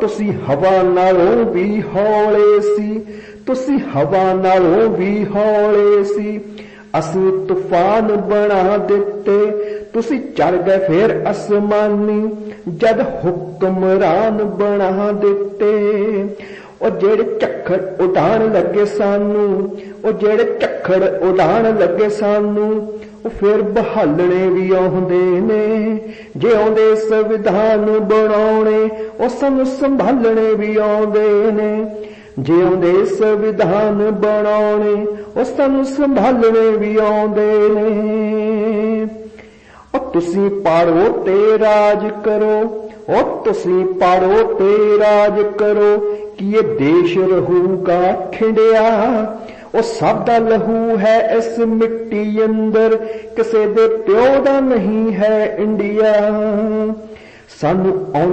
ਤੁਸੀਂ ਹਵਾ ਨਾਲੋਂ ਵੀ ਹੌਲੇ ਸੀ, ਤੁਸੀਂ ਹਵਾ ਨਾਲੋਂ ਵੀ ਹੌਲੇ ਸੀ। ਅਸੀਂ ਤੂਫਾਨ ਬਣਾ ਦਿੱਤੇ, ਤੁਸੀਂ ਚੜ ਗਏ ਫੇਰ ਅਸਮਾਨੀ, ਜਦ ਹੁਕਮਰਾਨ ਬਣਾ ਦਿੱਤੇ। ਉਹ ਜਿਹੜੇ ਝੱਖੜ ਉਡਾਣ ਲੱਗੇ ਸਾਨੂੰ, ਉਹ ਜਿਹੜੇ ਝੱਖੜ ਉਡਾਣ ਲੱਗੇ ਸਾਨੂੰ, ਉਹ ਫਿਰ ਬਹਾਲਣੇ ਵੀ ਆਉਂਦੇ ਨੇ। ਜੇ ਆਉਂਦੇ ਸੰਵਿਧਾਨ ਬਣਾਉਣੇ ਉਹ ਸੰਭਾਲਣੇ ਵੀ ਆਉਂਦੇ ਨੇ। ਜੇ ਆਉਂਦੇ ਸੰਵਿਧਾਨ ਬਣਾਉਣੇ ਉਹ ਸੰਭਾਲਣੇ ਵੀ ਆਉਂਦੇ ਨੇ। ਉਹ ਤੁਸੀਂ ਪਾੜੋ ਤੇ ਰਾਜ ਕਰੋ, ਉਹ ਤੁਸੀਂ ਪਾੜੋ ਤੇ ਰਾਜ ਕਰੋ, ਕਿ ਇਹ ਦੇਸ਼ ਰਹੂਗਾ ਖਿੰਡਿਆ। ਉਹ ਸਭ ਦਾ ਲਹੂ ਹੈ ਇਸ ਮਿੱਟੀ ਅੰਦਰ, ਕਿਸੇ ਦੇ ਪਿਓ ਦਾ ਨਹੀਂ ਹੈ ਇੰਡੀਆ। ਸਾਨੂੰ ਆਉਂਦਾ